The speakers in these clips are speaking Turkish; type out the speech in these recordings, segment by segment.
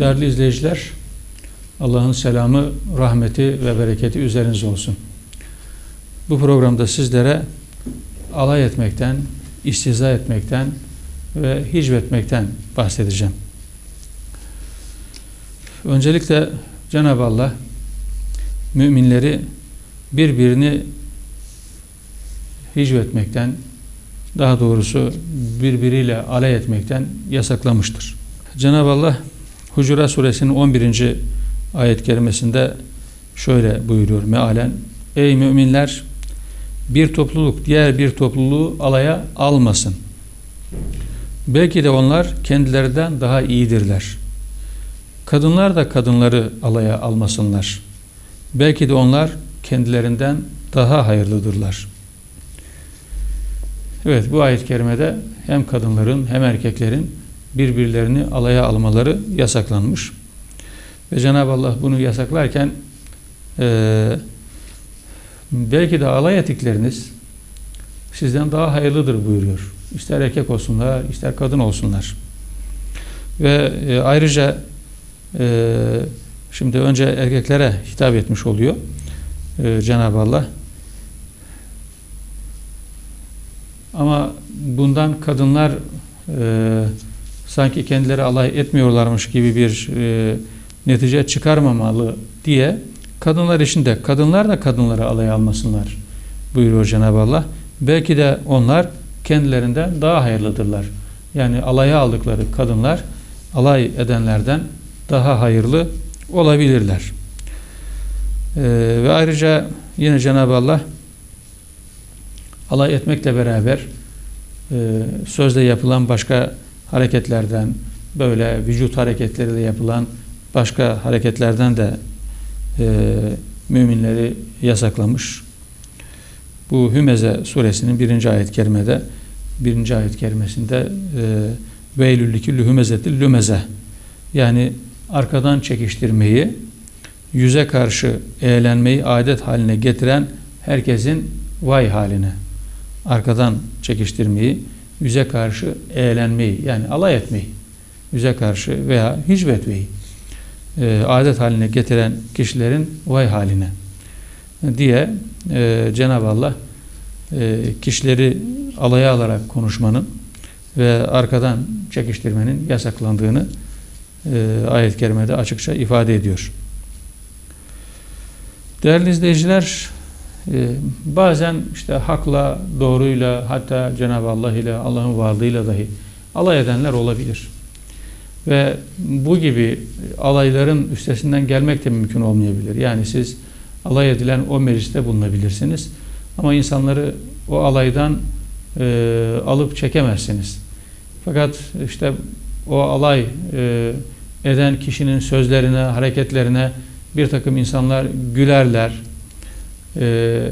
Değerli izleyiciler, Allah'ın selamı, rahmeti ve bereketi üzerinize olsun. Bu programda sizlere alay etmekten, istiza etmekten ve hicvetmekten bahsedeceğim. Öncelikle Cenab-ı Allah müminleri birbirini hicvetmekten, daha doğrusu birbiriyle alay etmekten yasaklamıştır. Cenab-ı Allah Hucurat suresinin 11. ayet kerimesinde şöyle buyuruyor mealen Ey müminler bir topluluk diğer bir topluluğu alaya almasın. Belki de onlar kendilerinden daha iyidirler. Kadınlar da kadınları alaya almasınlar. Belki de onlar kendilerinden daha hayırlıdırlar. Evet bu ayet-i kerimede hem kadınların hem erkeklerin birbirlerini alaya almaları yasaklanmış. Ve Cenab-ı Allah bunu yasaklarken e, belki de alay ettikleriniz sizden daha hayırlıdır buyuruyor. İster erkek olsunlar, ister kadın olsunlar. Ve e, ayrıca e, şimdi önce erkeklere hitap etmiş oluyor e, Cenab-ı Allah. Ama bundan kadınlar e, sanki kendileri alay etmiyorlarmış gibi bir e, netice çıkarmamalı diye kadınlar için de kadınlar da kadınları alay almasınlar buyuruyor Cenab-ı Allah. Belki de onlar kendilerinden daha hayırlıdırlar. Yani alaya aldıkları kadınlar alay edenlerden daha hayırlı olabilirler. Ee, ve ayrıca yine Cenab-ı Allah alay etmekle beraber e, sözde yapılan başka hareketlerden böyle vücut hareketleriyle yapılan başka hareketlerden de e, müminleri yasaklamış. Bu Hümeze suresinin birinci ayet-i kerimede birinci ayet kerimesinde e, veylülliki lühümezetil lümeze yani arkadan çekiştirmeyi yüze karşı eğlenmeyi adet haline getiren herkesin vay haline arkadan çekiştirmeyi yüze karşı eğlenmeyi yani alay etmeyi yüze karşı veya hicvetmeyi e, adet haline getiren kişilerin vay haline diye e, Cenab-ı Allah e, kişileri alaya alarak konuşmanın ve arkadan çekiştirmenin yasaklandığını e, ayet-i kerimede açıkça ifade ediyor. Değerli izleyiciler, e, bazen işte hakla, doğruyla, hatta Cenab-ı Allah ile, Allah'ın varlığıyla dahi alay edenler olabilir. Ve bu gibi alayların üstesinden gelmek de mümkün olmayabilir. Yani siz alay edilen o mecliste bulunabilirsiniz. Ama insanları o alaydan e, alıp çekemezsiniz. Fakat işte o alay e, eden kişinin sözlerine, hareketlerine bir takım insanlar gülerler. E,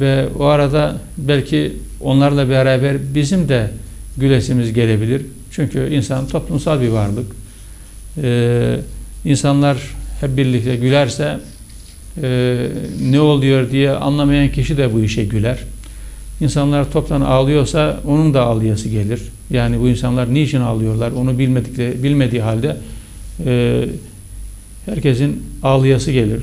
ve o arada belki onlarla beraber bizim de gülesimiz gelebilir. Çünkü insan toplumsal bir varlık. E, insanlar hep birlikte gülerse e, ne oluyor diye anlamayan kişi de bu işe güler. İnsanlar toptan ağlıyorsa onun da ağlayası gelir. Yani bu insanlar niçin ağlıyorlar onu bilmedikleri, bilmediği halde e, herkesin ağlayası gelir.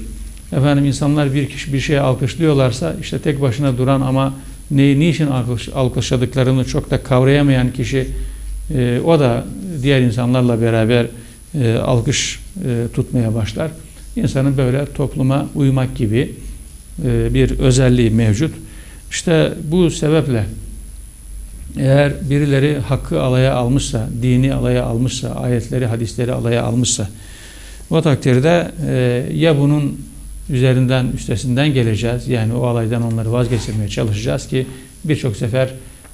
Efendim insanlar bir kişi bir şeye alkışlıyorlarsa işte tek başına duran ama neyi niçin alkış, alkışladıklarını çok da kavrayamayan kişi e, o da diğer insanlarla beraber e, alkış e, tutmaya başlar. İnsanın böyle topluma uymak gibi e, bir özelliği mevcut. İşte bu sebeple eğer birileri hakkı alaya almışsa, dini alaya almışsa, ayetleri, hadisleri alaya almışsa o takdirde e, ya bunun üzerinden, üstesinden geleceğiz. Yani o alaydan onları vazgeçirmeye çalışacağız ki birçok sefer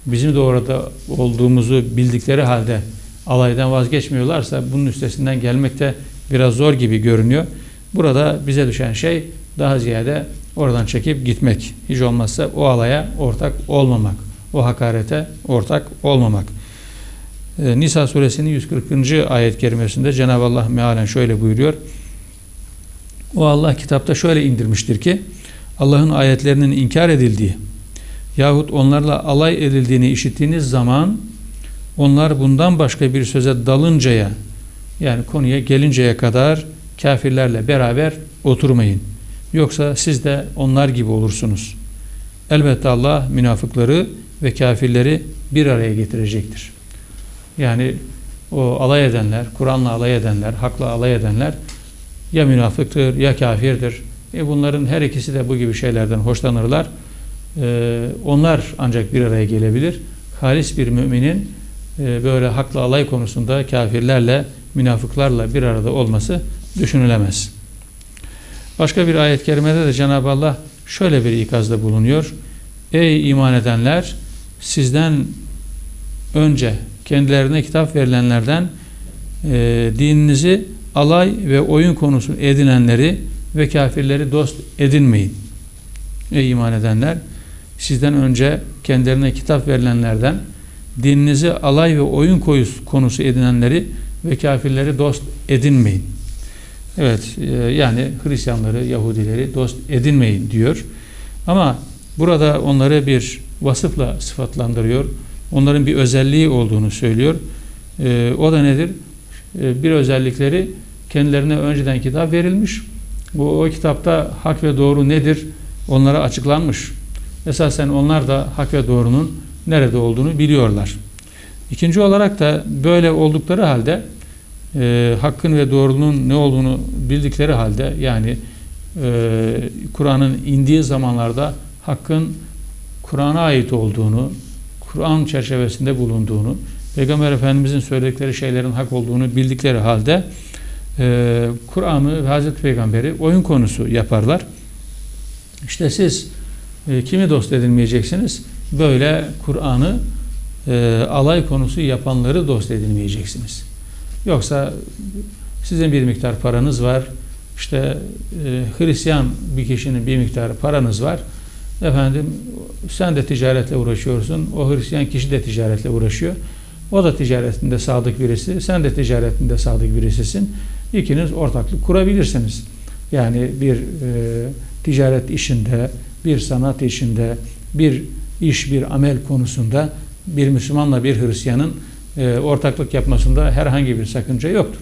bizim de orada olduğumuzu bildikleri halde alaydan vazgeçmiyorlarsa bunun üstesinden gelmek de biraz zor gibi görünüyor. Burada bize düşen şey daha ziyade oradan çekip gitmek. Hiç olmazsa o alaya ortak olmamak. O hakarete ortak olmamak. Ee, Nisa suresinin 140. ayet kerimesinde Cenab-ı Allah mealen şöyle buyuruyor. O Allah kitapta şöyle indirmiştir ki Allah'ın ayetlerinin inkar edildiği yahut onlarla alay edildiğini işittiğiniz zaman onlar bundan başka bir söze dalıncaya Yani konuya gelinceye kadar kafirlerle beraber oturmayın. Yoksa siz de onlar gibi olursunuz. Elbette Allah münafıkları ve kafirleri bir araya getirecektir. Yani o alay edenler, Kur'an'la alay edenler, hakla alay edenler ya münafıktır ya kafirdir. E bunların her ikisi de bu gibi şeylerden hoşlanırlar. Ee, onlar ancak bir araya gelebilir. Halis bir müminin e, böyle hakla alay konusunda kafirlerle, münafıklarla bir arada olması düşünülemez. Başka bir ayet-i kerimede de Cenab-ı Allah şöyle bir ikazda bulunuyor. Ey iman edenler sizden önce kendilerine kitap verilenlerden e, dininizi alay ve oyun konusu edinenleri ve kafirleri dost edinmeyin. Ey iman edenler sizden önce kendilerine kitap verilenlerden dininizi alay ve oyun konusu edinenleri ve kafirleri dost edinmeyin. Evet e, yani Hristiyanları, Yahudileri dost edinmeyin diyor. Ama burada onları bir vasıfla sıfatlandırıyor. Onların bir özelliği olduğunu söylüyor. E, o da nedir? E, bir özellikleri kendilerine önceden kitap verilmiş. Bu o kitapta hak ve doğru nedir? Onlara açıklanmış. Esasen onlar da hak ve doğrunun nerede olduğunu biliyorlar. İkinci olarak da böyle oldukları halde e, hakkın ve doğruluğun ne olduğunu bildikleri halde yani e, Kur'an'ın indiği zamanlarda hakkın Kur'an'a ait olduğunu, Kur'an çerçevesinde bulunduğunu, Peygamber Efendimizin söyledikleri şeylerin hak olduğunu bildikleri halde e, Kur'an'ı ve Hazreti Peygamber'i oyun konusu yaparlar. İşte siz e, kimi dost edinmeyeceksiniz? Böyle Kur'an'ı e, alay konusu yapanları dost edinmeyeceksiniz. Yoksa sizin bir miktar paranız var. İşte e, Hristiyan bir kişinin bir miktar paranız var. Efendim sen de ticaretle uğraşıyorsun. O Hristiyan kişi de ticaretle uğraşıyor. O da ticaretinde sadık birisi. Sen de ticaretinde sadık birisisin. İkiniz ortaklık kurabilirsiniz. Yani bir e, ticaret işinde, bir sanat işinde, bir iş, bir amel konusunda bir Müslümanla bir Hristiyanın e, ortaklık yapmasında herhangi bir sakınca yoktur.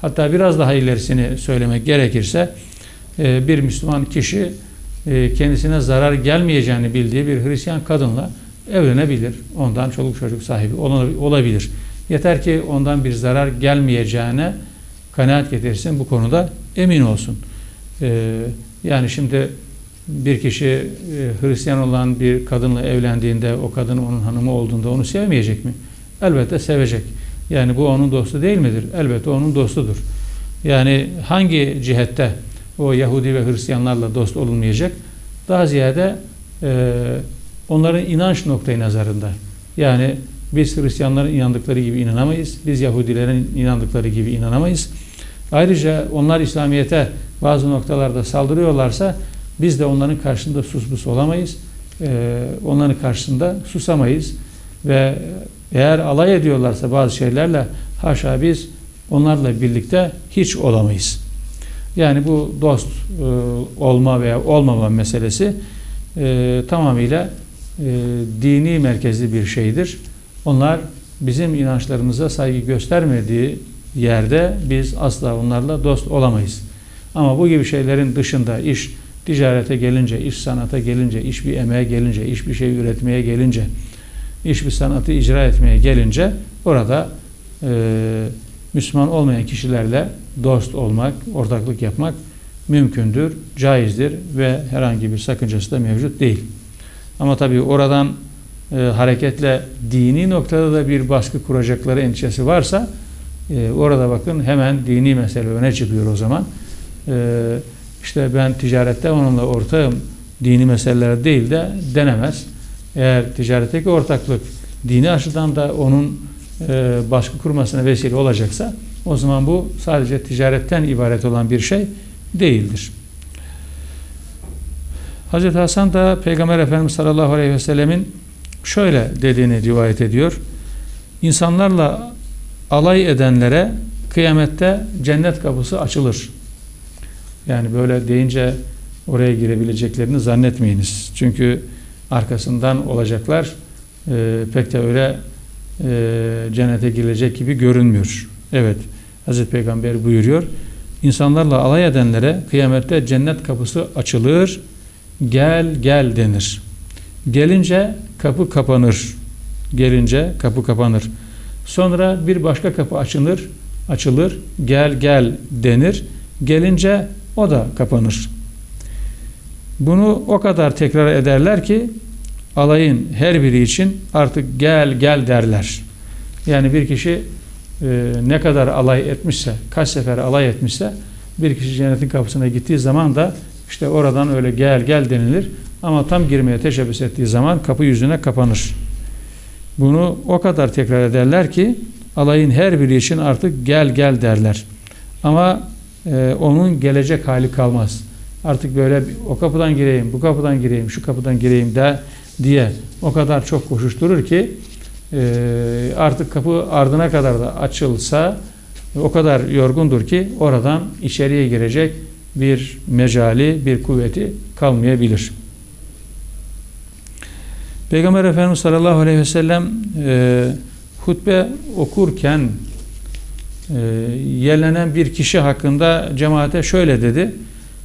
Hatta biraz daha ilerisini söylemek gerekirse e, bir Müslüman kişi e, kendisine zarar gelmeyeceğini bildiği bir Hristiyan kadınla evlenebilir. Ondan çoluk çocuk sahibi olabilir. Yeter ki ondan bir zarar gelmeyeceğine kanaat getirsin. Bu konuda emin olsun. E, yani şimdi bir kişi e, Hristiyan olan bir kadınla evlendiğinde o kadın onun hanımı olduğunda onu sevmeyecek mi? Elbette sevecek. Yani bu onun dostu değil midir? Elbette onun dostudur. Yani hangi cihette o Yahudi ve Hristiyanlarla dost olunmayacak? Daha ziyade e, onların inanç noktayı nazarında. Yani biz Hristiyanların inandıkları gibi inanamayız. Biz Yahudilerin inandıkları gibi inanamayız. Ayrıca onlar İslamiyet'e bazı noktalarda saldırıyorlarsa biz de onların karşısında susbus olamayız. Ee, onların karşısında susamayız. Ve eğer alay ediyorlarsa bazı şeylerle haşa biz onlarla birlikte hiç olamayız. Yani bu dost e, olma veya olmama meselesi e, tamamıyla e, dini merkezli bir şeydir. Onlar bizim inançlarımıza saygı göstermediği yerde biz asla onlarla dost olamayız. Ama bu gibi şeylerin dışında iş ticarete gelince, iş sanata gelince, iş bir emeğe gelince, iş bir şey üretmeye gelince, iş bir sanatı icra etmeye gelince orada e, Müslüman olmayan kişilerle dost olmak, ortaklık yapmak mümkündür, caizdir ve herhangi bir sakıncası da mevcut değil. Ama tabii oradan e, hareketle dini noktada da bir baskı kuracakları endişesi varsa e, orada bakın hemen dini mesele öne çıkıyor o zaman. E, işte ben ticarette onunla ortağım dini meseleler değil de denemez. Eğer ticaretteki ortaklık dini açıdan da onun e, baskı kurmasına vesile olacaksa o zaman bu sadece ticaretten ibaret olan bir şey değildir. Hz. Hasan da Peygamber Efendimiz sallallahu aleyhi ve sellemin şöyle dediğini rivayet ediyor. İnsanlarla alay edenlere kıyamette cennet kapısı açılır. Yani böyle deyince oraya girebileceklerini zannetmeyiniz. Çünkü arkasından olacaklar e, pek de öyle e, cennete girilecek gibi görünmüyor. Evet, Hazreti Peygamber buyuruyor. İnsanlarla alay edenlere kıyamette cennet kapısı açılır. Gel gel denir. Gelince kapı kapanır. Gelince kapı kapanır. Sonra bir başka kapı açılır. Açılır. Gel gel denir. Gelince o da kapanır. Bunu o kadar tekrar ederler ki alayın her biri için artık gel gel derler. Yani bir kişi e, ne kadar alay etmişse, kaç sefer alay etmişse bir kişi cennetin kapısına gittiği zaman da işte oradan öyle gel gel denilir. Ama tam girmeye teşebbüs ettiği zaman kapı yüzüne kapanır. Bunu o kadar tekrar ederler ki alayın her biri için artık gel gel derler. Ama e, onun gelecek hali kalmaz. Artık böyle o kapıdan gireyim, bu kapıdan gireyim, şu kapıdan gireyim de diye o kadar çok koşuşturur ki e, artık kapı ardına kadar da açılsa o kadar yorgundur ki oradan içeriye girecek bir mecali, bir kuvveti kalmayabilir. Peygamber Efendimiz sallallahu aleyhi ve sellem e, hutbe okurken e, yerlenen bir kişi hakkında cemaate şöyle dedi.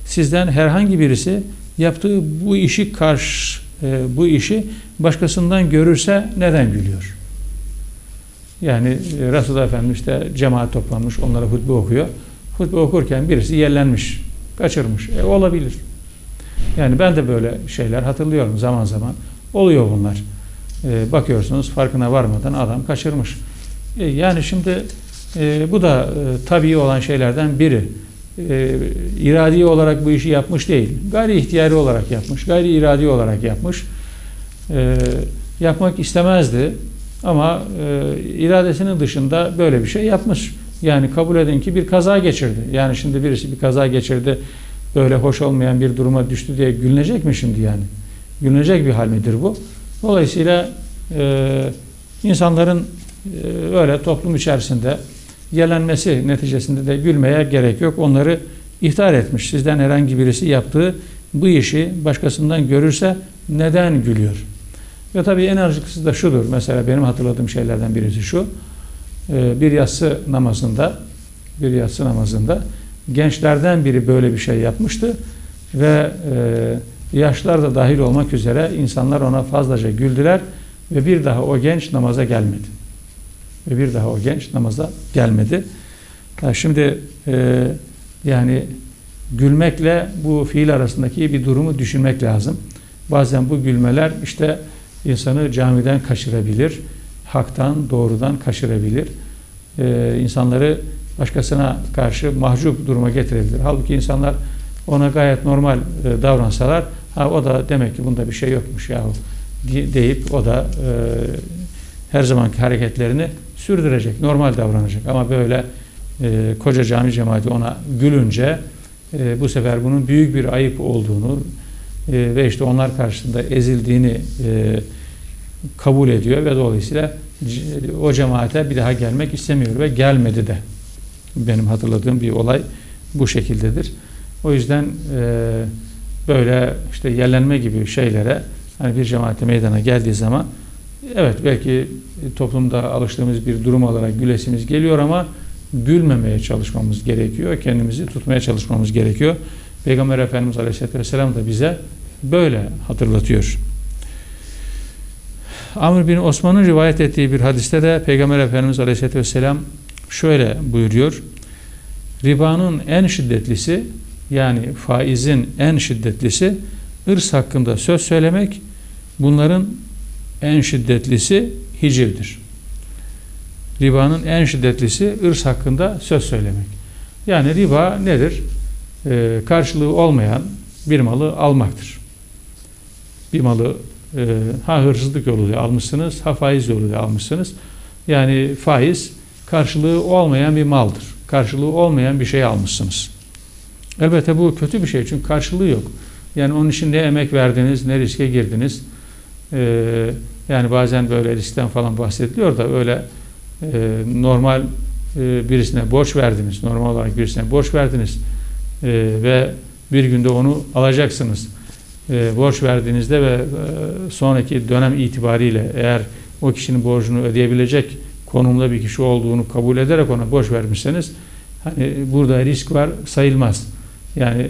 Sizden herhangi birisi yaptığı bu işi karşı e, bu işi başkasından görürse neden gülüyor? Yani e, Resulullah Efendimiz işte cemaat toplanmış, onlara hutbe okuyor. Hutbe okurken birisi yerlenmiş, kaçırmış. E, olabilir. Yani ben de böyle şeyler hatırlıyorum zaman zaman. Oluyor bunlar. E, bakıyorsunuz farkına varmadan adam kaçırmış. E, yani şimdi e, bu da e, tabii olan şeylerden biri. E, iradi olarak bu işi yapmış değil. Gayri ihtiyari olarak yapmış. Gayri iradi olarak yapmış. E, yapmak istemezdi. Ama e, iradesinin dışında böyle bir şey yapmış. Yani kabul edin ki bir kaza geçirdi. Yani şimdi birisi bir kaza geçirdi, böyle hoş olmayan bir duruma düştü diye gülünecek mi şimdi yani? Gülünecek bir hal midir bu? Dolayısıyla e, insanların e, öyle toplum içerisinde yelenmesi neticesinde de gülmeye gerek yok. Onları ihtar etmiş. Sizden herhangi birisi yaptığı bu işi başkasından görürse neden gülüyor? Ve tabii en acıklısı da şudur. Mesela benim hatırladığım şeylerden birisi şu. Ee, bir yatsı namazında bir yatsı namazında gençlerden biri böyle bir şey yapmıştı ve e, yaşlar da dahil olmak üzere insanlar ona fazlaca güldüler ve bir daha o genç namaza gelmedi. Ve bir daha o genç namaza gelmedi. şimdi e, yani gülmekle bu fiil arasındaki bir durumu düşünmek lazım. Bazen bu gülmeler işte insanı camiden kaçırabilir, haktan, doğrudan kaçırabilir. Ee, insanları başkasına karşı mahcup duruma getirebilir. Halbuki insanlar ona gayet normal e, davransalar, ha o da demek ki bunda bir şey yokmuş yahu deyip o da e, her zamanki hareketlerini sürdürecek, normal davranacak. Ama böyle e, koca cami cemaati ona gülünce e, bu sefer bunun büyük bir ayıp olduğunu e, ve işte onlar karşısında ezildiğini e, kabul ediyor ve dolayısıyla o cemaate bir daha gelmek istemiyor ve gelmedi de. Benim hatırladığım bir olay bu şekildedir. O yüzden e, böyle işte yerlenme gibi şeylere hani bir cemaate meydana geldiği zaman evet belki toplumda alıştığımız bir durum olarak gülesimiz geliyor ama gülmemeye çalışmamız gerekiyor. Kendimizi tutmaya çalışmamız gerekiyor. Peygamber Efendimiz Aleyhisselatü Vesselam da bize böyle hatırlatıyor. Amr bin Osman'ın rivayet ettiği bir hadiste de Peygamber Efendimiz Aleyhisselatü Vesselam şöyle buyuruyor. Ribanın en şiddetlisi yani faizin en şiddetlisi ırs hakkında söz söylemek bunların en şiddetlisi hicivdir. Ribanın en şiddetlisi ırs hakkında söz söylemek. Yani riba nedir? Ee, karşılığı olmayan bir malı almaktır. Bir malı e, ha hırsızlık yoluyla almışsınız, ha faiz yoluyla almışsınız. Yani faiz karşılığı olmayan bir maldır. Karşılığı olmayan bir şey almışsınız. Elbette bu kötü bir şey çünkü karşılığı yok. Yani onun için ne emek verdiniz, ne riske girdiniz. Ee, yani bazen böyle riskten falan bahsediliyor da öyle e, normal e, birisine borç verdiniz. Normal olarak birisine borç verdiniz. E, ve bir günde onu alacaksınız e, borç verdiğinizde ve e, sonraki dönem itibariyle eğer o kişinin borcunu ödeyebilecek konumda bir kişi olduğunu kabul ederek ona borç vermişseniz hani burada risk var sayılmaz. Yani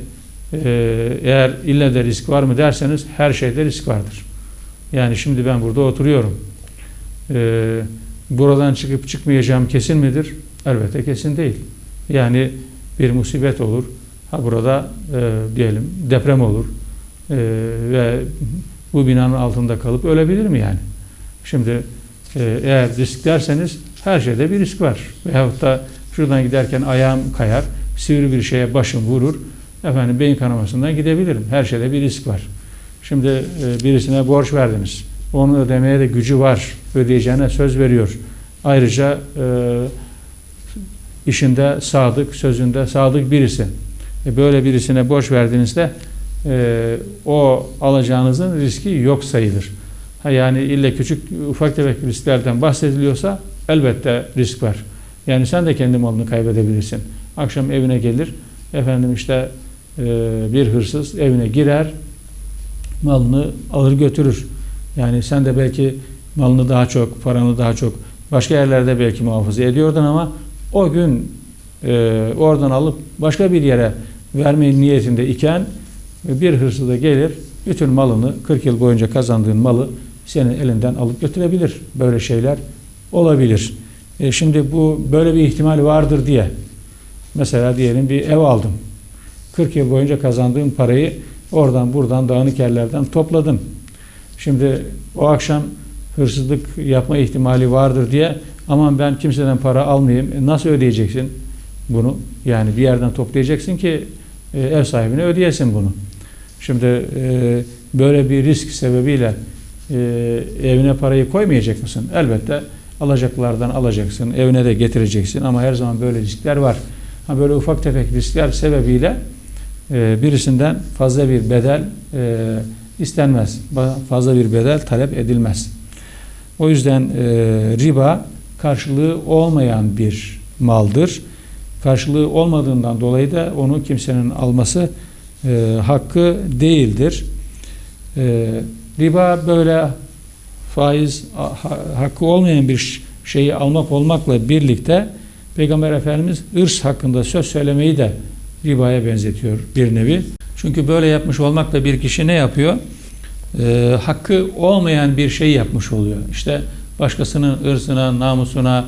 e, eğer ille de risk var mı derseniz her şeyde risk vardır. Yani şimdi ben burada oturuyorum. E, buradan çıkıp çıkmayacağım kesin midir? Elbette kesin değil. Yani bir musibet olur. Ha burada e, diyelim deprem olur. E, ve bu binanın altında kalıp ölebilir mi yani? Şimdi e, eğer risk derseniz her şeyde bir risk var. Veyahut da şuradan giderken ayağım kayar, sivri bir şeye başım vurur, efendim beyin kanamasından gidebilirim. Her şeyde bir risk var. Şimdi e, birisine borç verdiniz. Onun ödemeye de gücü var. Ödeyeceğine söz veriyor. Ayrıca e, işinde sadık, sözünde sadık birisi. E, böyle birisine borç verdiğinizde e, o alacağınızın riski yok sayılır. Ha yani ille küçük ufak tefek risklerden bahsediliyorsa elbette risk var. Yani sen de kendi malını kaybedebilirsin. Akşam evine gelir, efendim işte e, bir hırsız evine girer, malını alır götürür. Yani sen de belki malını daha çok, paranı daha çok başka yerlerde belki muhafaza ediyordun ama o gün e, oradan alıp başka bir yere vermeyi niyetinde iken bir hırsız da gelir, bütün malını 40 yıl boyunca kazandığın malı senin elinden alıp götürebilir. Böyle şeyler olabilir. E şimdi bu böyle bir ihtimal vardır diye mesela diyelim bir ev aldım. 40 yıl boyunca kazandığım parayı oradan buradan dağınık yerlerden topladım. Şimdi o akşam hırsızlık yapma ihtimali vardır diye aman ben kimseden para almayayım. E nasıl ödeyeceksin bunu? Yani bir yerden toplayacaksın ki e, ev sahibine ödeyesin bunu. Şimdi e, böyle bir risk sebebiyle e, evine parayı koymayacak mısın? Elbette alacaklardan alacaksın, evine de getireceksin ama her zaman böyle riskler var. Ha böyle ufak tefek riskler sebebiyle e, birisinden fazla bir bedel istenmez. Fazla bir bedel talep edilmez. O yüzden riba karşılığı olmayan bir maldır. Karşılığı olmadığından dolayı da onu kimsenin alması e, hakkı değildir. E, riba böyle faiz ha, hakkı olmayan bir şeyi almak olmakla birlikte Peygamber Efendimiz ırs hakkında söz söylemeyi de ribaya benzetiyor bir nevi. Çünkü böyle yapmış olmakla bir kişi ne yapıyor? Ee, hakkı olmayan bir şey yapmış oluyor. İşte başkasının ırzına, namusuna,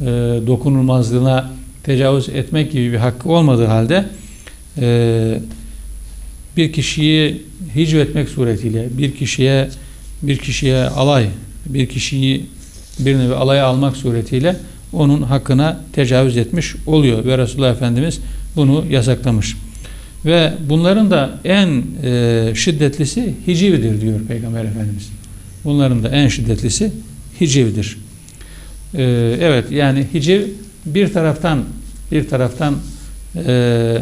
e, dokunulmazlığına tecavüz etmek gibi bir hakkı olmadığı halde e, bir kişiyi hicvetmek suretiyle bir kişiye bir kişiye alay, bir kişiyi bir nevi alaya almak suretiyle onun hakkına tecavüz etmiş oluyor ve Resulullah Efendimiz bunu yasaklamış. Ve bunların da en e, şiddetlisi hicivdir diyor Peygamber Efendimiz. Bunların da en şiddetlisi hicivdir. E, evet yani hiciv bir taraftan bir taraftan e,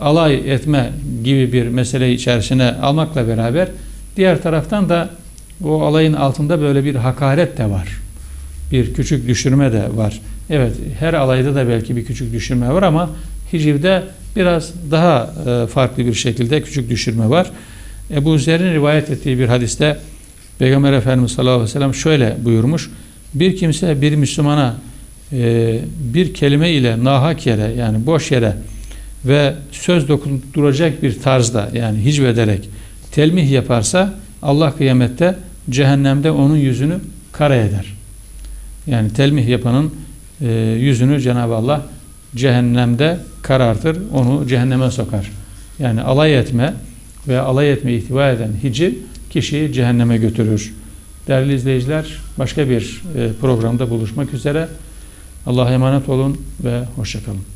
alay etme gibi bir mesele içerisine almakla beraber diğer taraftan da o alayın altında böyle bir hakaret de var. Bir küçük düşürme de var. Evet her alayda da belki bir küçük düşürme var ama hicivde biraz daha e, farklı bir şekilde küçük düşürme var. Ebu Zer'in rivayet ettiği bir hadiste Peygamber Efendimiz sallallahu aleyhi ve sellem şöyle buyurmuş. Bir kimse bir Müslümana e, bir kelime ile nahak yere yani boş yere ve söz dokunduracak bir tarzda yani hicvederek telmih yaparsa Allah kıyamette cehennemde onun yüzünü kara eder. Yani telmih yapanın e, yüzünü Cenab-ı Allah cehennemde karartır, onu cehenneme sokar. Yani alay etme ve alay etme ihtiva eden hicil kişiyi cehenneme götürür. Değerli izleyiciler, başka bir e, programda buluşmak üzere. Allah'a emanet olun ve hoşçakalın.